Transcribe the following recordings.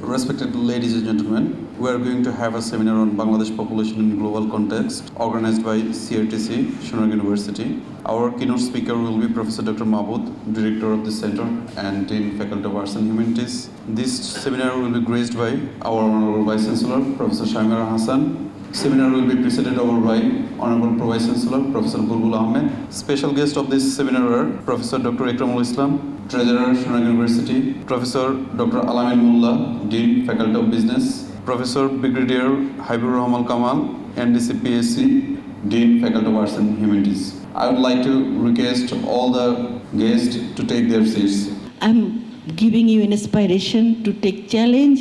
Respected ladies and gentlemen, we are going to have a seminar on Bangladesh population in global context organized by CRTC, Shonar University. Our keynote speaker will be Professor Dr. Mahbud, Director of the Center and Dean Faculty of Arts and Humanities. This seminar will be graced by our Honorable Vice Chancellor, Professor Shamira Hassan. Seminar will be presented over by Honorable Pro Vice Chancellor, Professor Bulbul Ahmed. Special guest of this seminar are Professor Dr. Ikramul Islam, Treasurer, Shonar University, Professor Dr. Alamin Mullah, Dean, Faculty of Business, Professor Brigadier Habibur Rahman Kamal, NDC PSC, Dean, Faculty of Arts and Humanities. I would like to request all the guests to take their seats. I'm giving you an inspiration to take challenge.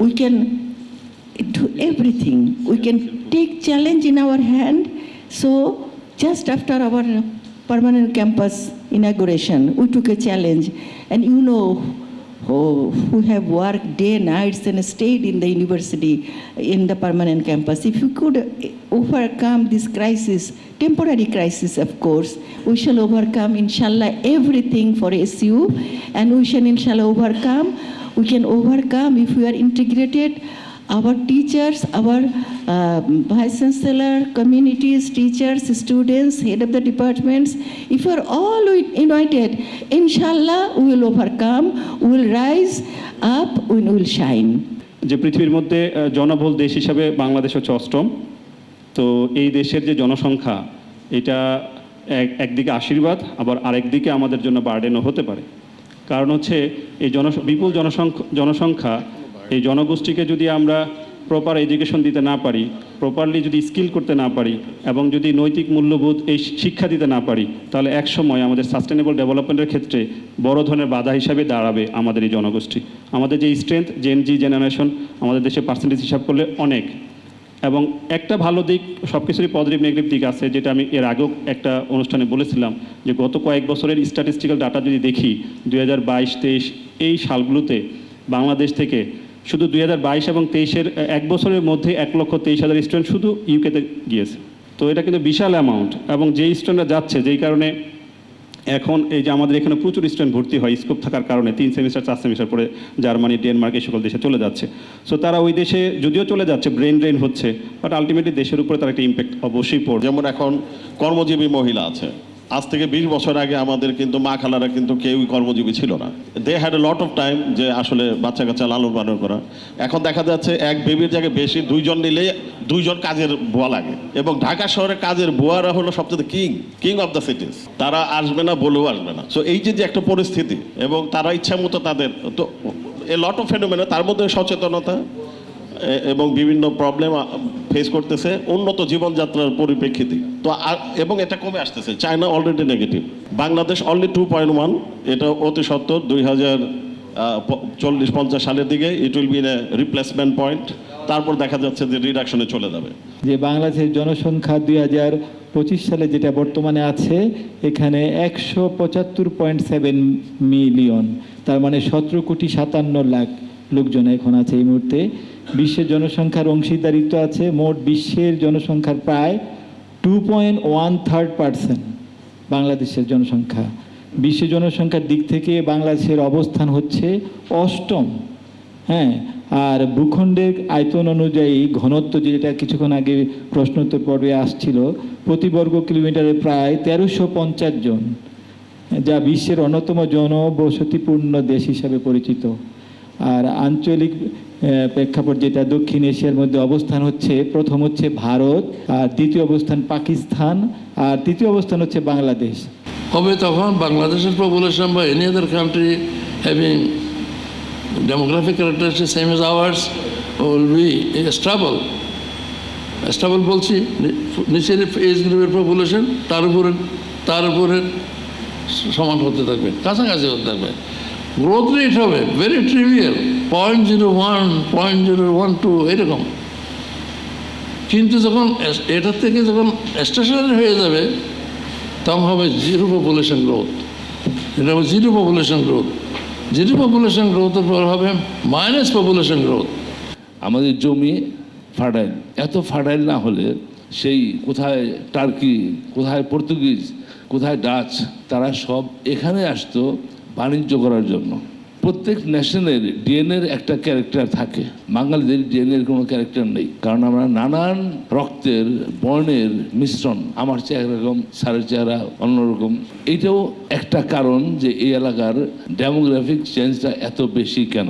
We can do everything. We can take challenge in our hand. So just after our permanent campus inauguration, we took a challenge. And you know, oh, who have worked day and nights and stayed in the university in the permanent campus. If we could eh, overcome this crisis, temporary crisis, of course, we shall overcome, inshallah, everything for SU, and we shall, inshallah, overcome. We can overcome if we are integrated. Our teachers, our uh, vice chancellor, communities, teachers, students, head of the departments, if we are all united, inshallah, we will overcome, we will rise up, we will shine. যে পৃথিবীর মধ্যে জনবহুল দেশ হিসাবে বাংলাদেশ হচ্ছে অষ্টম তো এই দেশের যে জনসংখ্যা এটা এক একদিকে আশীর্বাদ আবার আরেকদিকে আমাদের জন্য বার্ডেনও হতে পারে কারণ হচ্ছে এই জন বিপুল জনসংখ্যা জনসংখ্যা এই জনগোষ্ঠীকে যদি আমরা প্রপার এডুকেশন দিতে না পারি প্রপারলি যদি স্কিল করতে না পারি, এবং যদি নৈতিক মূল্যবোধ এই শিক্ষা দিতে না পারি, তাহলে এক সময় আমাদের সাস্টেনেবল ডেভেলপমেন্টের ক্ষেত্রে বড় ধরনের বাধা হিসাবে দাঁড়াবে আমাদের এই জনগোষ্ঠী। আমাদের যে স্ট্রেংথ জেন জি জেনারেশন আমাদের দেশে পার্সেন্টেজ হিসাব করলে অনেক। এবং একটা ভালো দিক সব কিছুরই পজিটিভ নেগেটিভ দিক আছে, যেটা আমি এর আগেও একটা অনুষ্ঠানে বলেছিলাম, যে গত কয়েক বছরের স্ট্যাটিস্টিক্যাল ডাটা যদি দেখি, দুই হাজার এই সালগুলোতে বাংলাদেশ থেকে শুধু দুই হাজার বাইশ এবং তেইশের এক বছরের মধ্যে এক লক্ষ তেইশ হাজার স্টুডেন্ট শুধু ইউকেতে গিয়েছে। তো এটা কিন্তু বিশাল অ্যামাউন্ট এবং যেই স্টুডেন্টরা যাচ্ছে, যেই কারণে এখন এই যে আমাদের এখানে প্রচুর স্টুডেন্ট ভর্তি হয় স্কোপ থাকার কারণে তিন সেমিস্টার চার সেমিস্টার পরে জার্মানি, ডেনমার্ক এই সকল দেশে চলে যাচ্ছে। সো তারা ওই দেশে যদিও চলে যাচ্ছে ব্রেন ড্রেন হচ্ছে বাট আলটিমেটলি দেশের উপরে তার একটা ইম্প্যাক্ট অবশ্যই পড়বে। যেমন এখন কর্মজীবী মহিলা আছে। আজ থেকে বিশ বছর আগে আমাদের কিন্তু মা খালারা কিন্তু কেউই কর্মজীবী ছিল না। They had a lot of time যে আসলে বাচ্চা কাচ্চা লালন পালন করা। এখন দেখা যাচ্ছে এক বেবির জায়গায় বেশি দুইজন নিলে দুইজন কাজের বুয়া লাগে। এবং ঢাকা শহরে কাজের বুয়ারা হলো সবচেয়ে king king of the cities তারা আসবে না, বলেও আসবে না। সো এই যে যে একটা পরিস্থিতি এবং তারা ইচ্ছা মতো তাদের তো এ লট অফ ফেনোমেনা তার মধ্যে সচেতনতা এবং বিভিন্ন প্রবলেম ফেস করতেছে, উন্নত জীবনযাত্রার পরিপ্রেক্ষিতে। তো এবং এটা কমে আসতেছে। China already negative Bangladesh only two point one এটা অতি সত্তর, দুই হাজার চল্লিশ, পঞ্চাশ সালের দিকে it will be a replacement point তারপর দেখা যাচ্ছে যে রিডাকশনে চলে যাবে। যে বাংলাদেশের জনসংখ্যা দুই হাজার পঁচিশ সালে যেটা বর্তমানে আছে, এখানে একশো পঁচাত্তর পয়েন্ট সেভেন মিলিয়ন তার মানে সতেরো কোটি সাতান্ন লাখ। লোকজন এখন আছে এই মুহূর্তে। বিশ্বের জনসংখ্যার অংশীদারিত্ব আছে, মোট বিশ্বের জনসংখ্যার প্রায় two point one third percent বাংলাদেশের জনসংখ্যা। বিশ্ব জনসংখ্যার দিক থেকে বাংলাদেশের অবস্থান হচ্ছে অষ্টম। হ্যাঁ আর ভূখণ্ডের আয়তন অনুযায়ী ঘনত্ব যেটা কিছুক্ষণ আগে প্রশ্নোত্তর পর্বে আসছিল, প্রতি বর্গ কিলোমিটারে প্রায় তেরোশো পঞ্চাশ জন, যা বিশ্বের অন্যতম জনবসতিপূর্ণ দেশ হিসাবে পরিচিত। আর আঞ্চলিক প্রেক্ষাপট যেটা দক্ষিণ এশিয়ার মধ্যে অবস্থান হচ্ছে, প্রথম হচ্ছে ভারত, আর দ্বিতীয় অবস্থান পাকিস্তান, আর তৃতীয় অবস্থান হচ্ছে বাংলাদেশ। হবে তখন বাংলাদেশের পপুলেশন বা any other country having demographic same age ours will be stable stable বলছি, নিচের এজ গ্রুপের পপুলেশন তার উপরে তার উপরে সমান হতে থাকবে, কাছাকাছি হতে থাকবে। গ্রোথ রেট হবে very trivial point zero one point zero one two এরকম। কিন্তু যখন এটার থেকে যখন স্টেশনারি হয়ে যাবে, তখন হবে জিরো পপুলেশন গ্রোথ এটা হবে zero population growth zero population গ্রোথের পর হবে মাইনাস পপুলেশন গ্রোথ আমাদের জমি ফার্টাইল এত ফার্টাইল না হলে সেই কোথায় টার্কি, কোথায় পর্তুগিজ, কোথায় ডাচ, তারা সব এখানে আসতো বাণিজ্য করার জন্য। প্রত্যেক ন্যাশনের ডিএনএর একটা ক্যারেক্টার থাকে। বাঙালিদের ডিএনএর কোনো ক্যারেক্টার নেই। কারণ আমরা নানান রক্তের, বর্ণের মিশ্রণ, আমার চেহারা এরকম সারের চেহারা অন্যরকম। এটাও একটা কারণ যে এই এলাকার ডেমোগ্রাফিক চেঞ্জটা এত বেশি কেন?